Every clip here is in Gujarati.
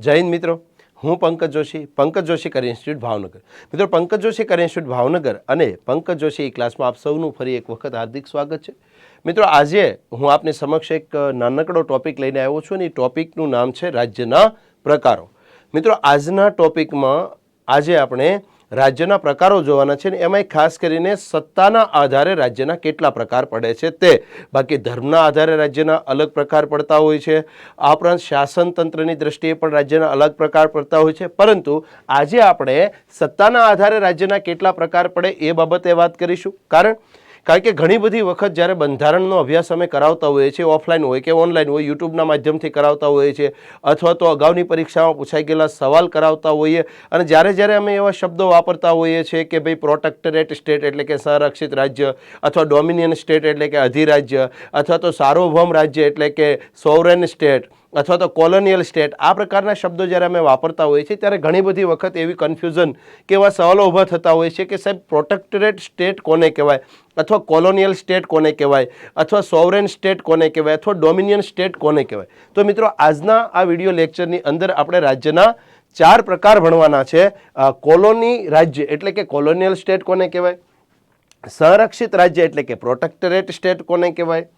જય હિન્દ મિત્રો. હું પંકજ જોશી પંકજ જોશી કર ઇન્સ્ટિટ્યૂટ ભાવનગર. મિત્રો, પંકજ જોશી કર ઇન્સ્ટિટ્યૂટ ભાવનગર અને પંકજ જોશી એ ક્લાસમાં આપ સૌનું ફરી એક વખત હાર્દિક સ્વાગત છે. મિત્રો, આજે હું આપની સમક્ષ એક નાનકડો ટોપિક લઈને આવ્યો છું અને એ ટોપિકનું નામ છે રાજ્યના પ્રકારો. મિત્રો, આજના ટોપિકમાં આજે આપણે રાજ્યના પ્રકારો જોવાના છે ને એમાંય ખાસ કરીને સત્તાના આધારે રાજ્યના કેટલા પ્રકાર પડે છે તે. બાકી ધર્મના આધારે રાજ્યના અલગ પ્રકાર પડતા હોય છે. આ ઉપરાંત શાસનતંત્રની દ્રષ્ટિએ પણ રાજ્યના અલગ પ્રકાર પડતા હોય છે. પરંતુ આજે આપણે સત્તાના આધારે રાજ્યના કેટલા પ્રકાર પડે એ બાબતે વાત કરીશું. કારણ કારણ કે ઘણી બધી વખત જ્યારે બંધારણનો અભ્યાસ અમે કરાવતા હોઈએ છીએ, ઓફલાઈન હોય કે ઓનલાઈન હોય, યુટ્યુબના માધ્યમથી કરાવતા હોઈએ છીએ, અથવા તો અગાઉની પરીક્ષામાં પૂછાઈ ગયેલા સવાલ કરાવતા હોઈએ અને જ્યારે જ્યારે અમે એવા શબ્દો વાપરતા હોઈએ છીએ કે ભાઈ પ્રોટેક્ટરેટ સ્ટેટ એટલે કે સંરક્ષિત રાજ્ય અથવા ડોમિનિયન સ્ટેટ એટલે કે અધિરાજ્ય અથવા તો સાર્વભૌમ રાજ્ય એટલે કે સોવરેન સ્ટેટ અથવા તો કોલોનિયલ સ્ટેટ, આ પ્રકારના શબ્દો જ્યારે અમે વાપરતા હોઈએ છીએ, ત્યારે ઘણી બધી વખત એવી કન્ફ્યુઝન કે એવા સવાલો ઊભા થતા હોય છે કે સાહેબ પ્રોટેક્ટરેટ સ્ટેટ કોને કહેવાય? અથવા કોલોનિયલ સ્ટેટ કોને કહેવાય? અથવા સોવરેન સ્ટેટ કોને કહેવાય? અથવા ડોમિનિયન સ્ટેટ કોને કહેવાય? તો મિત્રો, આજના આ વીડિયો લેક્ચરની અંદર આપણે રાજ્યના ચાર પ્રકાર ભણવાના છે. કોલોની રાજ્ય એટલે કે કોલોનિયલ સ્ટેટ કોને કહેવાય? સંરક્ષિત રાજ્ય એટલે કે પ્રોટેક્ટરેટ સ્ટેટ કોને કહેવાય?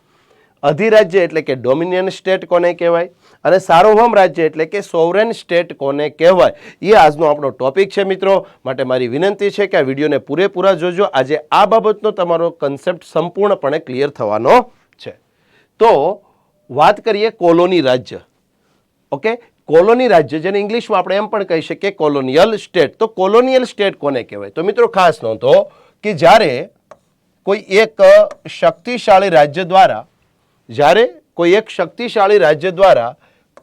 અધિરાજ્ય એટલે કે ડોમિનિયન સ્ટેટ કોને કહેવાય? અને સાર્વભૌમ રાજ્ય એટલે કે સોવરેન સ્ટેટ કોને કહેવાય? એ આજનો આપણો ટોપિક છે મિત્રો. માટે મારી વિનંતી છે કે આ વિડીયોને પૂરેપૂરા જોજો. આજે આ બાબતનો તમારો કન્સેપ્ટ સંપૂર્ણપણે ક્લિયર થવાનો છે. તો વાત કરીએ કોલોની રાજ્ય. ઓકે? કોલોની રાજ્ય, જેને ઇંગ્લિશમાં આપણે એમ પણ કહી શકીએ કોલોનિયલ સ્ટેટ. તો કોલોનિયલ સ્ટેટ કોને કહેવાય? તો મિત્રો ખાસ નોંધો કે જ્યારે કોઈ એક શક્તિશાળી રાજ્ય દ્વારા જ્યારે કોઈ એક શક્તિશાળી રાજ્ય દ્વારા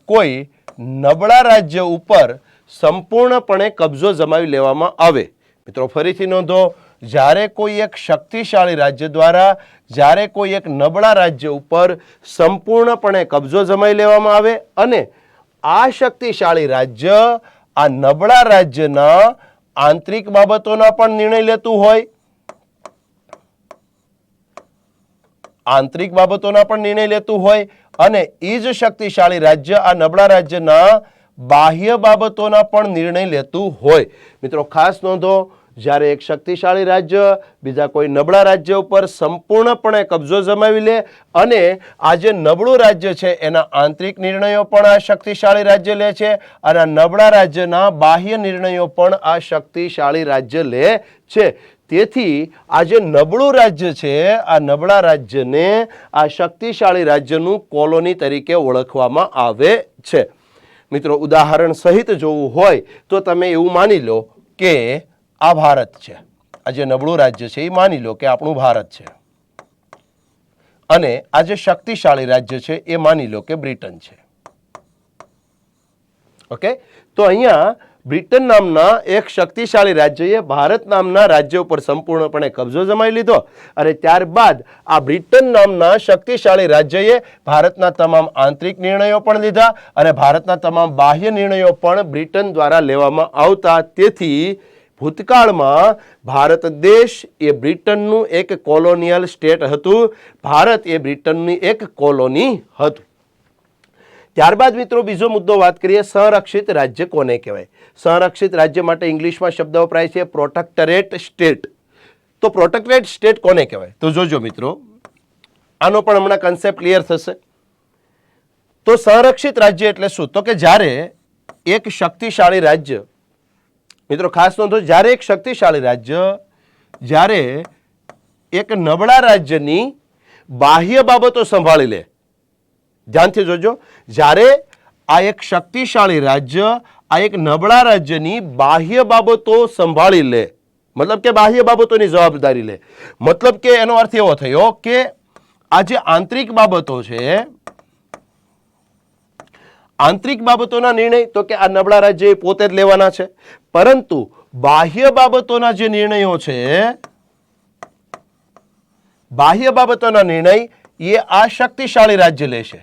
કોઈ નબળા રાજ્ય ઉપર સંપૂર્ણપણે કબજો જમાવી લેવામાં આવે, મિત્રો ફરીથી નોંધો, જ્યારે કોઈ એક શક્તિશાળી રાજ્ય દ્વારા, જ્યારે કોઈ એક નબળા રાજ્ય ઉપર સંપૂર્ણપણે કબજો જમાવી લેવામાં આવે અને આ શક્તિશાળી રાજ્ય, આ નબળા રાજ્યના આંતરિક બાબતોના પણ નિર્ણય લેતું હોય આંતરિક બાબતોના પણ નિર્ણય લેતું હોય અને એ જ શક્તિશાળી રાજ્ય, આ નબળા રાજ્યના બાહ્ય બાબતોના પણ નિર્ણય લેતું હોય. મિત્રો, ખાસ નોંધો, જ્યારે એક શક્તિશાળી રાજ્ય બીજા કોઈ નબળા રાજ્ય ઉપર સંપૂર્ણપણે કબજો જમાવી લે અને આ જે નબળું રાજ્ય છે, એના આંતરિક નિર્ણયો પણ આ શક્તિશાળી રાજ્ય લે છે અને નબળા રાજ્યના બાહ્ય નિર્ણયો પણ આ શક્તિશાળી રાજ્ય લે છે. તેથી આ જે નબળું રાજ્ય છે, આ નબળા રાજ્યને આ શક્તિશાળી રાજ્યનું કોલોની તરીકે ઓળખવામાં આવે છે. મિત્રો, ઉદાહરણ સહિત જોવું હોય તો તમે એવું માની લો કે આ ભારત છે. આ જે નબળું રાજ્ય છે, એ માની લો કે આપણું ભારત છે. અને આ જે શક્તિશાળી રાજ્ય છે, એ માની લો કે બ્રિટન છે. ઓકે? તો અહીંયા બ્રિટન નામના એક શક્તિશાળી રાજ્યએ ભારત નામના રાજ્ય ઉપર સંપૂર્ણપણે કબજો જમાવી લીધો અને ત્યારબાદ આ બ્રિટન નામના શક્તિશાળી રાજ્યએ ભારતના તમામ આંતરિક નિર્ણયો પણ લીધા અને ભારતના તમામ બાહ્ય નિર્ણયો પણ બ્રિટન દ્વારા લેવામાં આવતા. તેથી ભૂતકાળમાં ભારત દેશ એ બ્રિટનનું એક કોલોનિયલ સ્ટેટ હતું. ભારત એ બ્રિટનની એક કોલોની હતું. ત્યારબાદ મિત્રો બીજો મુદ્દો વાત કરીએ, સંરક્ષિત રાજ્ય કોને કહેવાય? સંરક્ષિત રાજ્ય માટે ઇંગ્લિશમાં શબ્દ વપરાય છે પ્રોટેક્ટરેટ સ્ટેટ તો પ્રોટેક્ટરેટ સ્ટેટ કોને કહેવાય? તો જોજો મિત્રો, આનો પણ હમણાં કન્સેપ્ટ ક્લિયર થશે. તો સંરક્ષિત રાજ્ય એટલે શું? તો કે જ્યારે એક શક્તિશાળી રાજ્ય, મિત્રો ખાસ નોંધો, જ્યારે એક શક્તિશાળી રાજ્ય, જ્યારે એક નબળા રાજ્યની બાહ્ય બાબતો સંભાળી લે ધ્યાનથી જોજો. જ્યારે આ એક શક્તિશાળી રાજ્ય, આ એક નબળા રાજ્યની બાહ્ય બાબતો સંભાળી લે. મતલબ કે બાહ્ય બાબતોની જવાબદારી લે. મતલબ કે એનો અર્થ એવો થયો કે આ જે આંતરિક બાબતો છે, આંતરિક બાબતોના નિર્ણય, તો કે આ નબળા રાજ્ય પોતે જ લેવાના છે. પરંતુ બાહ્ય બાબતોના જે નિર્ણયો છે, બાહ્ય બાબતોના નિર્ણય એ આ શક્તિશાળી રાજ્ય લેશે.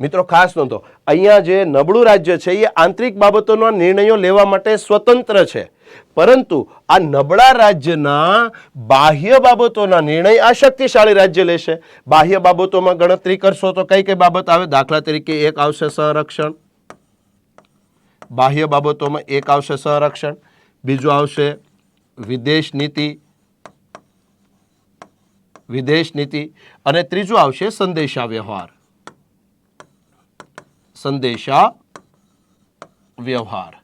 મિત્રો, ખાસ નોંધો. અહીંયા જે નબળું રાજ્ય છે, એ આંતરિક બાબતોના નિર્ણયો લેવા માટે સ્વતંત્ર છે. પરંતુ આ નબળા રાજ્યના બાહ્ય બાબતોના નિર્ણય આ શક્તિશાળી રાજ્ય લેશે. બાહ્ય બાબતોમાં ગણતરી કરશો તો કઈ કઈ બાબત આવે? દાખલા તરીકે એક આવશે સંરક્ષણ. બાહ્ય બાબતોમાં એક આવશે સંરક્ષણ. બીજું આવશે વિદેશ નીતિ. વિદેશ નીતિ. અને ત્રીજું આવશે સંદેશા વ્યવહાર સંદેશા વ્યવહાર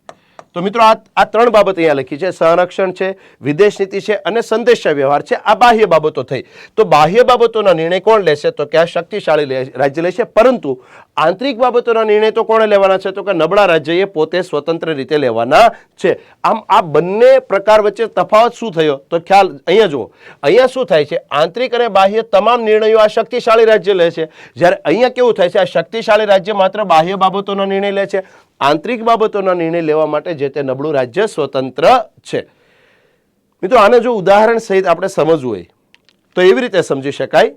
તો મિત્રો આ આ ત્રણ બાબત અહીંયા લખી છે. સંરક્ષણ છે, વિદેશ નીતિ છે અને સંદેશા વ્યવહાર છે. આ બાહ્ય બાબતો થઈ. તો બાહ્ય બાબતોના નિર્ણય કોણ લેશે? તો કે આ શક્તિશાળી રાજ્ય લેશે. પરંતુ આંતરિક બાબતોના નિર્ણય તો કોણે લેવાના છે? તો કે નબળા રાજ્યએ પોતે સ્વતંત્ર રીતે લેવાના છે. આમ આ બંને પ્રકાર વચ્ચે તફાવત શું થયો? તો ખ્યાલ અહીંયા જુઓ. અહીંયા શું થાય છે? આંતરિક અને બાહ્ય તમામ નિર્ણયો આ શક્તિશાળી રાજ્ય લે છે. જ્યારે અહીંયા કેવું થાય છે? આ શક્તિશાળી રાજ્ય માત્ર બાહ્ય બાબતોનો નિર્ણય લે છે. આંતરિક બાબતોના નિર્ણય લેવા માટે જે તે નબળું રાજ્ય સ્વતંત્ર છે. મિત્રો, આને જો ઉદાહરણ સહિત આપણે સમજવું હોય, તો એવી રીતે સમજી શકાય.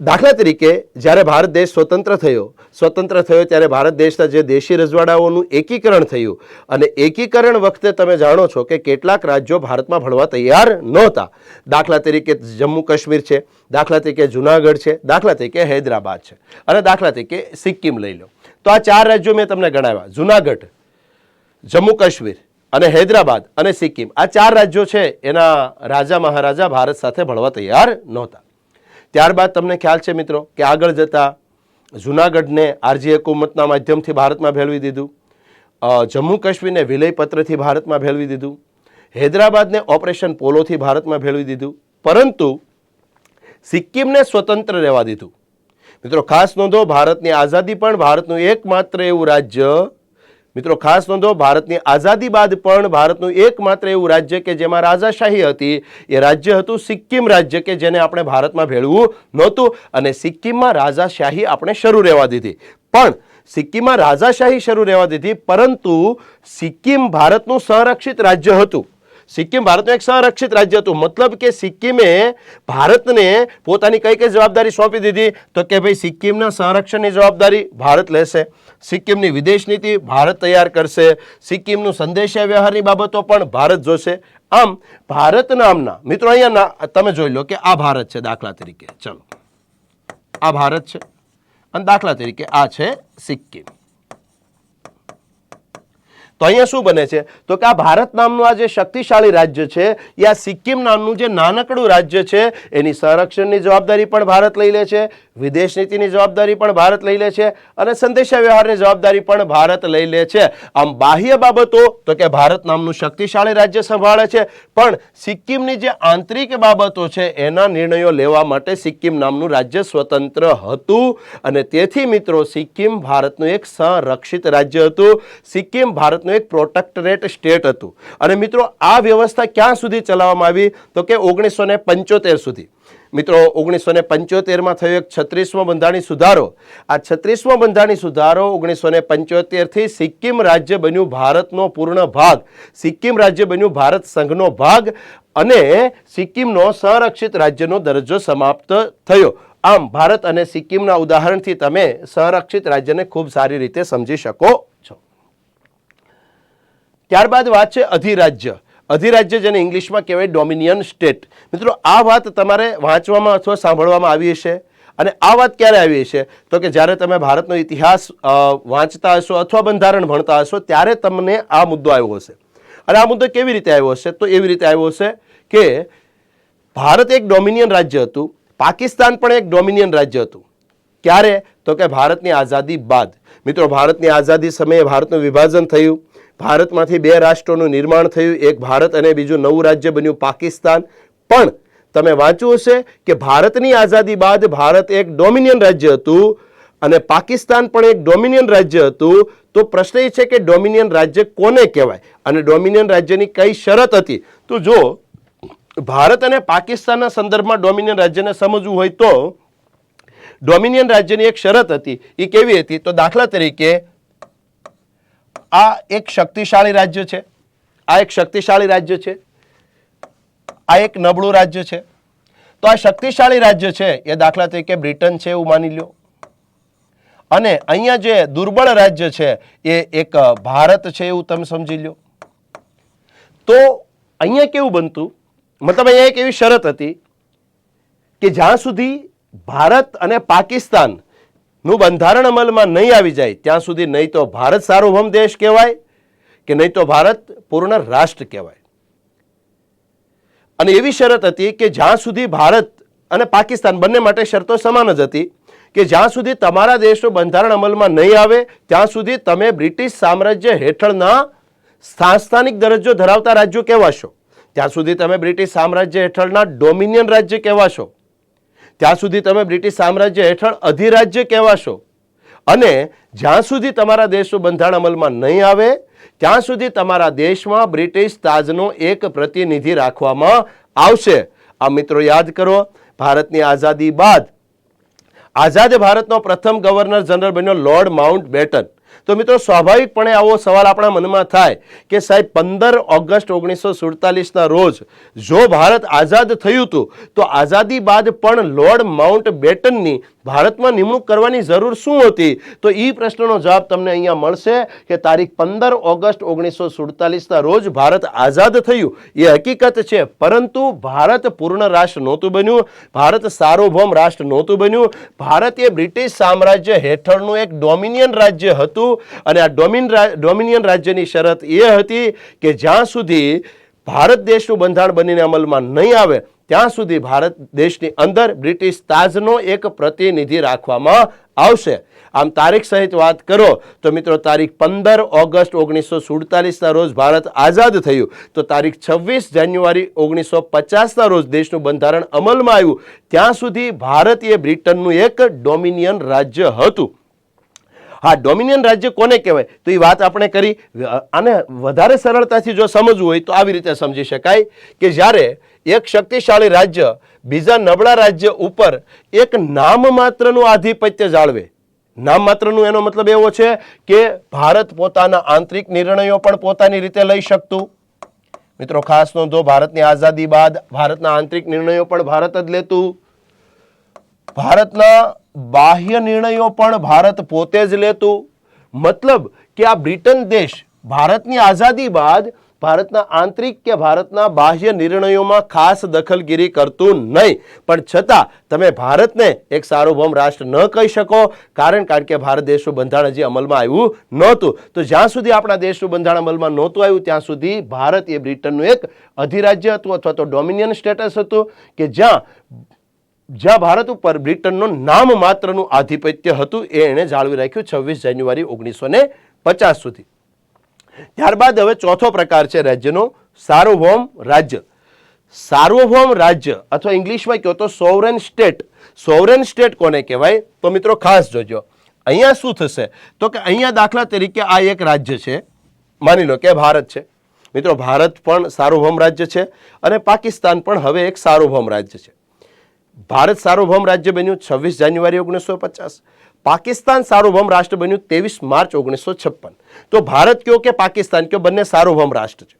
દાખલા તરીકે, જ્યારે ભારત દેશ સ્વતંત્ર થયો સ્વતંત્ર થયો ત્યારે ભારત દેશના જે દેશી રજવાડાઓનું એકીકરણ થયું. અને એકીકરણ વખતે તમે જાણો છો કે કેટલાક રાજ્યો ભારતમાં ભણવા તૈયાર નહોતા. દાખલા તરીકે જમ્મુ કાશ્મીર છે, દાખલા તરીકે જુનાગઢ છે, દાખલા તરીકે હૈદરાબાદ છે અને દાખલા તરીકે સિક્કિમ લઈ લો. તો આ ચાર રાજ્યો મેં તમને ગણાવ્યા. જુનાગઢ, જમ્મુ કાશ્મીર અને હૈદરાબાદ અને સિક્કિમ. આ ચાર રાજ્યો છે, એના રાજા મહારાજા ભારત સાથે ભળવા તૈયાર નહોતા. ત્યારબાદ તમને ખ્યાલ છે મિત્રો કે આગળ જતા જુનાગઢને આરજી હકુમતના માધ્યમથી ભારતમાં ભેળવી દીધું. જમ્મુ કાશ્મીરને વિલયપત્રથી ભારતમાં ભેળવી દીધું. હૈદરાબાદને ઓપરેશન પોલોથી ભારતમાં ભેળવી દીધું. પરંતુ સિક્કિમને સ્વતંત્ર રહેવા દીધું. મિત્રો, ખાસ નોંધો, ભારતની આઝાદી પણ ભારતનું એકમાત્ર એવું રાજ્ય. મિત્રો, ખાસ નોંધો, ભારતની આઝાદી બાદ પણ ભારતનું એકમાત્ર એવું રાજ્ય કે જેમાં રાજાશાહી હતી. એ રાજ્ય હતું સિક્કિમ રાજ્ય કે જેને આપણે ભારતમાં ભેળવું નહોતું અને સિક્કિમમાં રાજાશાહી આપણે શરૂ રહેવા દીધી. પણ સિક્કિમમાં રાજાશાહી શરૂ રહેવા દીધી, પરંતુ સિક્કિમ ભારતનું સંરક્ષિત રાજ્ય હતું. સિક્કિમ ભારતનું એક સંરક્ષિત રાજ્ય હતું. મતલબ કે સિક્કિમે ભારતને પોતાની કઈ કઈ જવાબદારી સોંપી દીધી? તો કે ભાઈ સિક્કિમના સંરક્ષણની જવાબદારી ભારત લેશે. સિક્કિમની વિદેશ નીતિ ભારત તૈયાર કરશે. સિક્કિમનું સંદેશા વ્યવહારની બાબતો પણ ભારત જોશે. આમ, ભારત નામના, મિત્રો અહીંયા તમે જોઈ લો કે આ ભારત છે દાખલા તરીકે. ચલો. આ ભારત છે. અને દાખલા તરીકે આ છે સિક્કિમ. તો અહીંયા શું બને છે? તો કે આ ભારત નામનું આ જે શક્તિશાળી રાજ્ય છે, એ આ સિક્કિમ નામનું જે નાનકડું રાજ્ય છે, એની સંરક્ષણની જવાબદારી પણ ભારત લઈ લે છે, વિદેશ નીતિની જવાબદારી પણ ભારત લઈ લે છે અને સંદેશા વ્યવહારની જવાબદારી પણ ભારત લઈ લે છે. આમ બાહ્ય બાબતો, તો કે ભારત નામનું શક્તિશાળી રાજ્ય સંભાળે છે, પણ સિક્કિમની જે આંતરિક બાબતો છે, એના નિર્ણયો લેવા માટે સિક્કિમ નામનું રાજ્ય સ્વતંત્ર હતું. અને તેથી મિત્રો, સિક્કિમ ભારતનું એક સંરક્ષિત રાજ્ય હતું. સિક્કિમ ભારતનું એક પ્રોટેક્ટરેટ સ્ટેટ હતું. અને મિત્રો, આ વ્યવસ્થા ક્યાં સુધી ચલાવવામાં આવી? તો કે ઓગણીસો ને પંચોતેર સુધી. મિત્રો ઓગણીસો ને પંચોતેરમાં થયો એક છત્રીસમો બંધારણી સુધારો. આ છત્રીસમો બંધારણી સુધારો ઓગણીસો ને પંચોતેરથી સિક્કિમ રાજ્ય બન્યું ભારતનો પૂર્ણ ભાગ. સિક્કિમ રાજ્ય બન્યું ભારત સંઘનો ભાગ અને સિક્કિમનો સંરક્ષિત રાજ્યનો દરજ્જો સમાપ્ત થયો. આમ, ભારત અને સિક્કિમના ઉદાહરણથી તમે સંરક્ષિત રાજ્યને ખૂબ સારી રીતે સમજી શકો ત્યારબાદ વાત છે અધિરાજ્ય. અધિરાજ્ય જેને ઇંગ્લિશમાં કહેવાય ડોમિનિયન સ્ટેટ. મિત્રો, આ વાત તમારે વાંચવામાં અથવા સાંભળવામાં આવી હશે. અને આ વાત ક્યારે આવી હશે? તો કે જ્યારે તમે ભારતનો ઇતિહાસ વાંચતા હશો અથવા બંધારણ ભણતા હશો, ત્યારે તમને આ મુદ્દો આવ્યો હશે. અને આ મુદ્દો કેવી રીતે આવ્યો હશે? તો એવી રીતે આવ્યો હશે કે ભારત એક ડોમિનિયન રાજ્ય હતું. પાકિસ્તાન પણ એક ડોમિનિયન રાજ્ય હતું. ક્યારે? તો કે ભારતની આઝાદી બાદ. મિત્રો, ભારતની આઝાદી સમયે ભારતનું વિભાજન થયું. ભારતમાંથી બે રાષ્ટ્રોનું નિર્માણ થયું, એક ભારત અને બીજું નવું રાજ્ય બન્યું પાકિસ્તાન. પણ તમે વાંચ્યું હશે કે ભારતની આઝાદી બાદ ભારત એક ડોમિનિયન રાજ્ય હતું અને પાકિસ્તાન પણ એક ડોમિનિયન રાજ્ય હતું. તો પ્રશ્ન એ છે કે ડોમિનિયન રાજ્ય કોને કહેવાય? અને ડોમિનિયન રાજ્યની કઈ શરત હતી? તો જો ભારત અને પાકિસ્તાનના સંદર્ભમાં ડોમિનિયન રાજ્યને સમજવું હોય તો ડોમિનિયન રાજ્યની એક શરત હતી. એ કેવી હતી? તો દાખલા તરીકે આ એક શક્તિશાળી રાજ્ય છે. આ એક શક્તિશાળી રાજ્ય છે. આ એક નબળું રાજ્ય છે. તો આ શક્તિશાળી રાજ્ય છે એ દાખલા તરીકે બ્રિટન છે એવું માની લ્યો. અને અહીંયા જે દુર્બળ રાજ્ય છે એ એક ભારત છે એવું તમે સમજી લ્યો. તો અહીંયા કેવું બનતું? મતલબ અહીંયા એક એવી શરત હતી કે જ્યાં સુધી ભારત અને પાકિસ્તાન નું બંધારણ અમલમાં નહીં આવી જાય, ત્યાં સુધી નહીં તો ભારત સાર્વભૌમ દેશ કહેવાય કે નહીં તો ભારત પૂર્ણ રાષ્ટ્ર કહેવાય. અને એવી શરત હતી કે જ્યાં સુધી ભારત અને પાકિસ્તાન બંને માટે શરતો સમાન જ હતી, કે જ્યાં સુધી તમારા દેશનું બંધારણ અમલમાં નહીં આવે, ત્યાં સુધી તમે બ્રિટિશ સામ્રાજ્ય હેઠળના સાંસ્થાનિક દરજ્જો ધરાવતા રાજ્યો કહેવાશો. ત્યાં સુધી તમે બ્રિટિશ સામ્રાજ્ય હેઠળના ડોમિનિયન રાજ્ય કહેવાશો. ત્યાં સુધી તમે બ્રિટિશ સામ્રાજ્ય હેઠળ અધિરાજ્ય કહેવાશો. અને જ્યાં સુધી તમારા દેશનું બંધારણ અમલમાં નહીં આવે, ત્યાં સુધી તમારા દેશમાં બ્રિટિશ તાજનો એક પ્રતિનિધિ રાખવામાં આવશે. આ મિત્રો યાદ કરો, ભારતની આઝાદી બાદ, આઝાદ ભારતનો પ્રથમ ગવર્નર જનરલ બન્યો લોર્ડ માઉન્ટ બેટન. તો મિત્રો, સ્વાભાવિકપણે આવો સવાલ આપણા મનમાં થાય કે સાહેબ, પંદર ઓગસ્ટ ઓગણીસો સુડતાલીસના રોજ જો ભારત આઝાદ થયું હતું, તો આઝાદી બાદ પણ લોર્ડ માઉન્ટ બેટનની ભારતમાં નિમણૂક કરવાની જરૂર શું હતી? તો એ પ્રશ્નનો જવાબ તમને અહીંયા મળશે કે તારીખ પંદર ઓગસ્ટ ઓગણીસો સુડતાલીસના રોજ ભારત આઝાદ થયું. એ હકીકત છે, પરંતુ ભારત પૂર્ણ રાષ્ટ્ર નહોતું બન્યું, ભારત સાર્વભૌમ રાષ્ટ્ર નહોતું બન્યું. ભારત એ બ્રિટિશ સામ્રાજ્ય હેઠળનું એક ડોમિનિયન રાજ્ય હતું. અને આ ડોમિન ડોમિનિયન રાજ્યની શરત એ હતી કે જ્યાં સુધી ભારત દેશનું બંધારણ બનીને અમલમાં નહીં આવે, ત્યાં સુધી ભારત દેશની અંદર બ્રિટિશ તાજનો એક પ્રતિનિધિ રાખવામાં આવશે. આમ તારીખ સહિત વાત કરો તો મિત્રો તારીખ પંદર ઓગસ્ટ ઓગણીસો સુડતાલીસના રોજ ભારત આઝાદ થયું. તો તારીખ છવ્વીસ જાન્યુઆરી ઓગણીસો પચાસના રોજ દેશનું બંધારણ અમલમાં આવ્યું. ત્યાં સુધી ભારત એ બ્રિટનનું એક ડોમિનિયન રાજ્ય હતું. હા, ડોમિનિયન રાજ્ય કોને કહેવાય? તો એ વાત આપણે કરી. આને વધારે સરળતાથી જો સમજવું હોય તો આવી રીતે સમજી શકાય કે જ્યારે એક શક્તિશાળી રાજ્ય બીજા નબળા રાજ્ય ઉપર એક નામ માત્રનું આધિપત્ય જાળવે. નામ માત્રનું એનો મતલબ એવો છે કે ભારત પોતાના આંતરિક નિર્ણયો પણ પોતાની રીતે લઈ શકતું. મિત્રો, ખાસ નોંધો, ભારતની આઝાદી બાદ ભારતના આંતરિક નિર્ણયો પણ ભારત જ લેતું. ભારતના બાહ્ય નિર્ણયો પણ ભારત પોતે જ લેતું. મતલબ કે આ બ્રિટન દેશ ભારતની આઝાદી બાદ ભારતના આંતરિક કે ભારતના બાહ્ય નિર્ણયોમાં ખાસ દખલગીરી કરતું નહીં. પણ છતાં તમે ભારતને એક સાર્વભૌમ રાષ્ટ્ર ન કહી શકો, કારણ કારણ કે ભારત દેશનું બંધારણ હજી અમલમાં આવ્યું નહોતું. તો જ્યાં સુધી આપણા દેશનું બંધારણ અમલમાં નહોતું આવ્યું, ત્યાં સુધી ભારત એ બ્રિટનનું એક અધિરાજ્ય હતું અથવા તો ડોમિનિયન સ્ટેટસ હતું કે જ્યાં જ્યાં ભારત ઉપર બ્રિટનનું નામ માત્રનું આધિપત્ય હતું, એ એણે જાળવી રાખ્યું છવ્વીસ જાન્યુઆરી ઓગણીસો ને પચાસ સુધી. ત્યારબાદ હવે ચોથો પ્રકાર છે રાજ્યનો સાર્વભૌમ રાજ્ય. સાર્વભૌમ રાજ્ય, અથવા ઇંગ્લિશમાં કહો તો સોવરેન સ્ટેટ. સોવરેન સ્ટેટ કોને કહેવાય? તો મિત્રો ખાસ જોજો. અહીંયા શું થશે? તો કે અહીંયા દાખલા તરીકે આ એક રાજ્ય છે. માની લો કે ભારત છે. મિત્રો, ભારત પણ સાર્વભૌમ રાજ્ય છે અને પાકિસ્તાન પણ હવે એક સાર્વભૌમ રાજ્ય છે. ભારત સાર્વભૌમ રાજ્ય બન્યું છવ્વીસ જાન્યુઆરી ઓગણીસો પચાસ. પાકિસ્તાન સાર્વભૌમ રાષ્ટ્ર બન્યું ત્રેવીસ માર્ચ ઓગણીસો છપ્પન. તો ભારત કયો કે પાકિસ્તાન? કયો બંને સાર્વભૌમ રાષ્ટ્ર છે?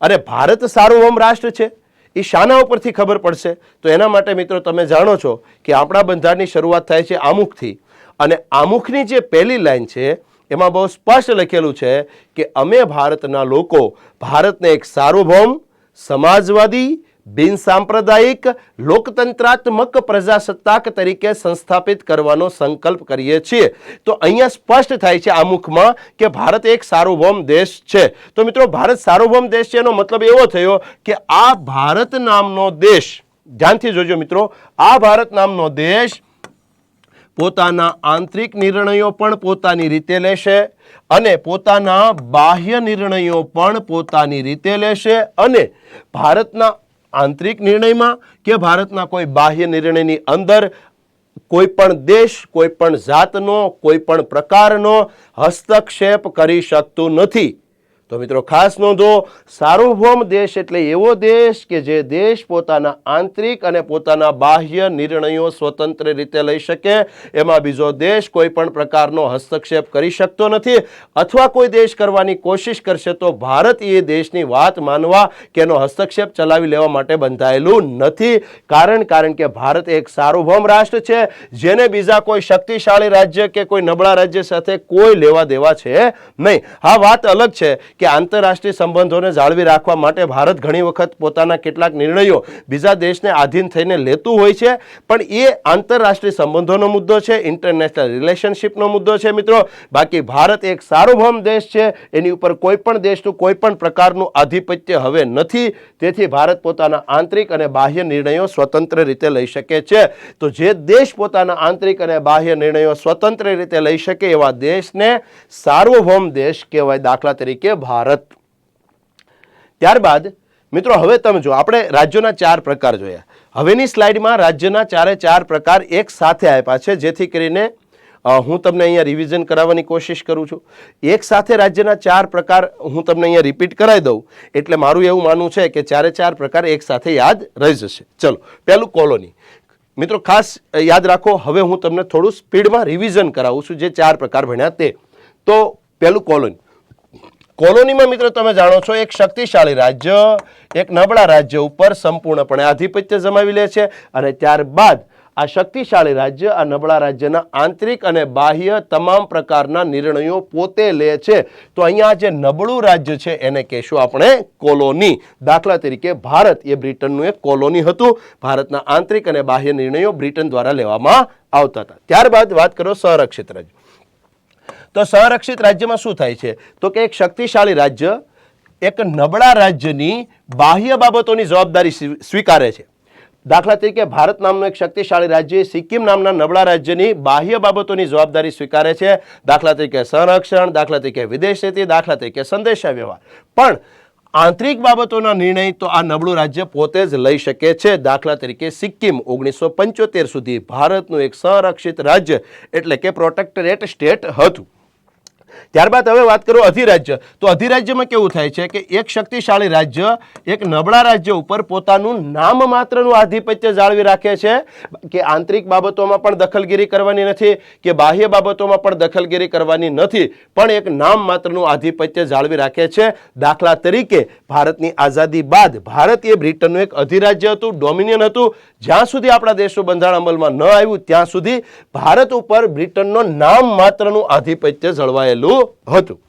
અને ભારત સાર્વભૌમ રાષ્ટ્ર છે? એ શાના ઉપરથી ખબર પડશે. તો એના માટે મિત્રો તમે જાણો છો કે આપણા બંધારણની શરૂઆત થાય છે આમુખથી. અને આમુખની જે પહેલી લાઈન છે, એમાં બહુ સ્પષ્ટ લખેલું છે કે અમે ભારતના લોકો, ભારતને એક સાર્વભૌમ, સમાજવાદી બિનસાંપ્રદાયિક, લોકતંત્રાત્મક પ્રજાસત્તાક તરીકે સંસ્થાપિત કરવાનો સંકલ્પ કરીએ છીએ. તો અહીંયા સ્પષ્ટ થાય છે આમુખમાં કે ભારત એક સાર્વભૌમ દેશ છે. તો મિત્રો, ભારત સાર્વભૌમ દેશ છે એનો મતલબ એવો થયો કે આ ભારત નામનો દેશ, ધ્યાનથી જોજો મિત્રો, આ ભારત નામનો દેશ પોતાના આંતરિક નિર્ણયો પણ પોતાની રીતે લેશે અને પોતાના બાહ્ય નિર્ણયો પણ પોતાની રીતે લેશે અને ભારતના આંતરિક નિર્ણયમાં કે ભારતના કોઈ બાહ્ય નિર્ણયની અંદર કોઈ પણ દેશ, કોઈ પણ જાતનો, કોઈ પણ પ્રકારનો હસ્તક્ષેપ કરી શકતું નથી. તો મિત્રો, ખાસ નોંધો સાર્વભૌમ દેશ એટલે એવો દેશ કે જે દેશ પોતાના આંતરિક અને પોતાના બાહ્ય નિર્ણયો સ્વતંત્ર રીતે લઈ શકે. એમાં બીજો દેશ કોઈ પણ પ્રકારનો હસ્તક્ષેપ કરી શકતો નથી અથવા કોઈ દેશ કરવાની કોશિશ કરશે તો ભારત એ દેશની વાત માનવા કે એનો હસ્તક્ષેપ ચલાવી લેવા માટે બંધાયેલું નથી. કારણ કારણ કે ભારત એક સાર્વભૌમ રાષ્ટ્ર છે, જેને બીજા કોઈ શક્તિશાળી રાજ્ય કે કોઈ નબળા રાજ્ય સાથે કોઈ લેવા દેવા છે નહીં. હા, વાત અલગ છે કે આંતરરાષ્ટ્રીય સંબંધોને જાળવી રાખવા માટે ભારત ઘણી વખત પોતાના કેટલાક નિર્ણયો બીજા દેશને આધીન થઈને લેતું હોય છે. પણ એ આંતરરાષ્ટ્રીય સંબંધોનો મુદ્દો છે ઇન્ટરનેશનલ રિલેશનશિપનો મુદ્દો છે મિત્રો. બાકી ભારત એક સાર્વભૌમ દેશ છે, એની ઉપર કોઈ પણ દેશનું કોઈ પણ પ્રકારનું આધિપત્ય હવે નથી. તેથી ભારત પોતાના આંતરિક અને બાહ્ય નિર્ણયો સ્વતંત્ર રીતે લઈ શકે છે. તો જે દેશ પોતાના આંતરિક અને બાહ્ય નિર્ણયો સ્વતંત્ર રીતે લઈ શકે એવા દેશને સાર્વભૌમ દેશ કહેવાય દાખલા તરીકે ભારત. ત્યારબાદ, મિત્રો, હવે તમે જો આપણે રાજ્યોના ચાર પ્રકાર જોયા. હવેની સ્લાઇડમાં રાજ્યના ચારે ચાર પ્રકાર એક સાથે આપ્યા છે, જેથી કરીને હું તમને અહીંયા રિવિઝન કરાવવાની કોશિશ કરું છું. એક સાથે રાજ્યના ચાર પ્રકાર હું તમને અહીંયા રિપીટ કરાવી દઉં, એટલે મારું એવું માનવું છે કે ચારે ચાર પ્રકાર એક સાથે યાદ રહી જશે. ચલો, પહેલું કોલોની મિત્રો, ખાસ યાદ રાખો, હવે હું તમને થોડું સ્પીડમાં રિવિઝન કરાવું છું, જે ચાર પ્રકાર ભણ્યા તે. તો, પહેલું કોલોની કોલોનીમાં મિત્રો તમે જાણો છો, એક શક્તિશાળી રાજ્ય, એક નબળા રાજ્ય ઉપર સંપૂર્ણપણે આધિપત્ય જમાવી લે છે અને ત્યારબાદ આ શક્તિશાળી રાજ્ય, આ નબળા રાજ્યના આંતરિક અને બાહ્ય તમામ પ્રકારના નિર્ણયો પોતે લે છે. તો અહીંયા જે નબળું રાજ્ય છે, એને કહેશું આપણે કોલોની. દાખલા તરીકે ભારત એ બ્રિટનનું એક કોલોની હતું. ભારતના આંતરિક અને બાહ્ય નિર્ણયો બ્રિટન દ્વારા લેવામાં આવતા હતા. ત્યારબાદ વાત કરો સંરક્ષિત રાજ્ય. તો સંરક્ષિત રાજ્યમાં શું થાય છે? તો કે એક શક્તિશાળી રાજ્ય, એક નબળા રાજ્યની બાહ્ય બાબતોની જવાબદારી સ્વીકારે છે. દાખલા તરીકે ભારત નામનું એક શક્તિશાળી રાજ્ય સિક્કિમ નામના નબળા રાજ્યની બાહ્ય બાબતોની જવાબદારી સ્વીકારે છે. દાખલા તરીકે સંરક્ષણ, દાખલા તરીકે વિદેશ નીતિ, દાખલા તરીકે સંદેશા વ્યવહાર પણ આંતરિક બાબતોના નિર્ણય તો આ નબળું રાજ્ય પોતે જ લઈ શકે છે. દાખલા તરીકે સિક્કિમ ઓગણીસો પંચોતેર સુધી ભારતનું એક સંરક્ષિત રાજ્ય એટલે કે પ્રોટેક્ટરેટ સ્ટેટ હતું. ત્યારબાદ હવે વાત કરું અધિરાજ્ય. તો અધિરાજ્યમાં કેવું થાય છે કે એક શક્તિશાળી રાજ્ય, એક નબળા રાજ્ય ઉપર પોતાનું નામ માત્રનું આધિપત્ય જાળવી રાખે છે. કે આંતરિક બાબતોમાં પણ દખલગીરી કરવાની નથી, કે બાહ્ય બાબતોમાં પણ દખલગીરી કરવાની નથી, પણ એક નામ માત્રનું આધિપત્ય જાળવી રાખે છે. દાખલા તરીકે, ભારતની આઝાદી બાદ ભારત એ બ્રિટનનું એક અધિરાજ્ય હતું, ડોમિનિયન હતું. જ્યાં સુધી આપણા દેશનું બંધારણ અમલમાં ન આવ્યું, ત્યાં સુધી ભારત ઉપર બ્રિટનનો નામ માત્રનું આધિપત્ય જળવાયેલું હતું.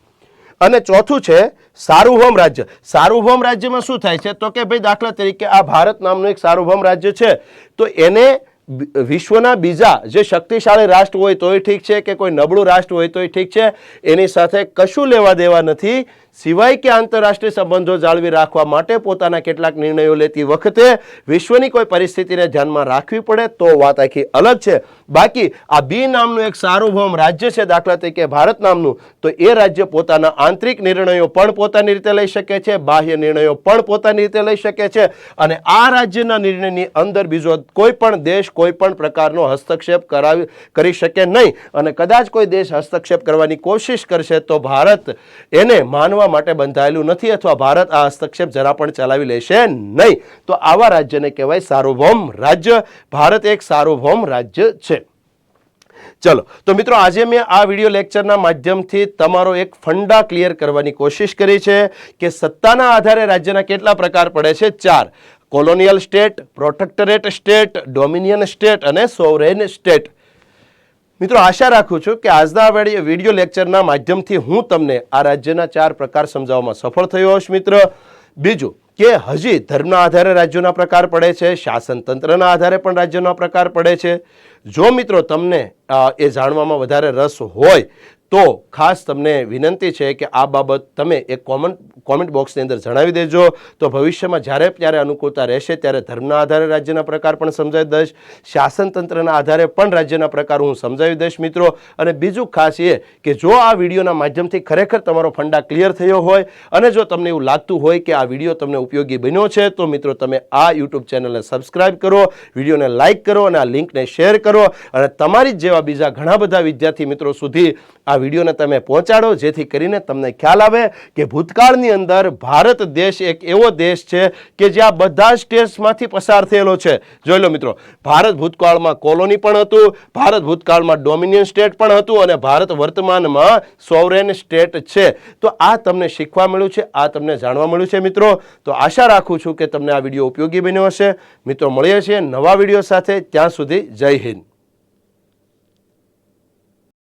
અને ચોથું છે સાર્વભૌમ રાજ્ય. સાર્વભૌમ રાજ્યમાં શું થાય છે? તો કે ભાઈ દાખલા તરીકે આ ભારત નામનું એક સાર્વભૌમ રાજ્ય છે. તો એને વિશ્વના બીજા જે શક્તિશાળી રાષ્ટ્ર હોય તોય ઠીક છે કે કોઈ નબળું રાષ્ટ્ર હોય તોય ઠીક છે. એની સાથે કશું લેવા દેવા નથી. સિવાય કે આંતરરાષ્ટ્રીય સંબંધો જાળવી રાખવા માટે પોતાના કેટલાક નિર્ણયો લેતી વખતે વિશ્વની કોઈ પરિસ્થિતિને ધ્યાનમાં રાખવી પડે તો વાત આખી અલગ છે. બાકી આ બી નામનું એક સાર્વભૌમ રાજ્ય છે દાખલા તરીકે ભારત નામનું, તો એ રાજ્ય પોતાના આંતરિક નિર્ણયો પણ પોતાની રીતે લઈ શકે છે, બાહ્ય નિર્ણયો પણ પોતાની રીતે લઈ શકે છે. અને આ રાજ્યના નિર્ણયની અંદર બીજો કોઈ પણ દેશ કોઈ પણ પ્રકારનો હસ્તક્ષેપ કરાવી, કરી શકે નહીં. અને કદાચ કોઈ દેશ હસ્તક્ષેપ કરવાની કોશિશ કરશે તો ભારત એને માનવા માટે બંધાયેલું નથી અથવા ભારત આ હસ્તક્ષેપ જરા પણ ચલાવી લેશે નહીં. તો આવા રાજ્યને કહેવાય સાર્વભૌમ રાજ્ય. ભારત એક સાર્વભૌમ રાજ્ય છે. ચલો, તો મિત્રો આજે મેં આ વીડિયો લેક્ચરના માધ્યમથી તમારો એક ફંડા ક્લિયર કરવાની કોશિશ કરી છે કે સત્તાના આધારે રાજ્યના કેટલા પ્રકાર પડે છે? ચાર. Colonial state, protectorate state, dominion state અને સોવરેન સ્ટેટ. મિત્રો, આશા રાખું છું કે આજના વેડી- વીડિયો લેક્ચરના માધ્યમથી હું તમને આ રાજ્યના ચાર પ્રકાર સમજાવવામાં સફળ થયો હોશ મિત્ર. બીજું, કે હજી ધર્મના આધારે રાજ્યોના પ્રકાર પડે છે, શાસન તંત્રના આધારે પણ રાજ્યોના પ્રકાર પડે છે. જો મિત્રો તમને એ જાણવામાં વધારે રસ હોય તો ખાસ તમને વિનંતી છે કે આ બાબત તમે એક કોમેન્ટ કોમેન્ટ બોક્સની અંદર જણાવી દેજો. તો ભવિષ્યમાં જ્યારે ત્યારે અનુકૂળતા રહેશે ત્યારે ધર્મના આધારે રાજ્યના પ્રકાર પણ સમજાવી દઈશ. શાસનતંત્રના આધારે પણ રાજ્યના પ્રકાર હું સમજાવી દઈશ મિત્રો. અને બીજું ખાસ એ કે જો આ વિડીયોના માધ્યમથી ખરેખર તમારો ફંડા ક્લિયર થયો હોય અને જો તમને એવું લાગતું હોય કે આ વીડિયો તમને ઉપયોગી બન્યો છે, તો મિત્રો તમે આ યુટ્યુબ ચેનલને સબસ્ક્રાઇબ કરો, વિડીયોને લાઇક કરો અને આ લિંકને શેર કરો. અને તમારી જ જેવા બીજા ઘણા બધા વિદ્યાર્થી મિત્રો સુધી આ વિડીયોને તમે પહોંચાડો, જેથી કરીને તમને ખ્યાલ આવે કે ભૂતકાળની અંદર ભારત દેશ એક એવો દેશ છે કે જ્યાં બધા સ્ટેટ્સમાંથી પસાર થયેલો છે. જોઈ લો મિત્રો, ભારત ભૂતકાળમાં કોલોની પણ હતું, ભારત ભૂતકાળમાં ડોમિનિયન સ્ટેટ પણ હતું અને ભારત વર્તમાનમાં સોવરેન સ્ટેટ છે. તો આ તમને શીખવા મળ્યું છે, આ તમને જાણવા મળ્યું છે મિત્રો. તો આશા રાખું છું કે તમને આ વીડિયો ઉપયોગી બન્યો હશે. મિત્રો, મળીએ છીએ નવા વીડિયો સાથે. ત્યાં સુધી જય હિન્દ.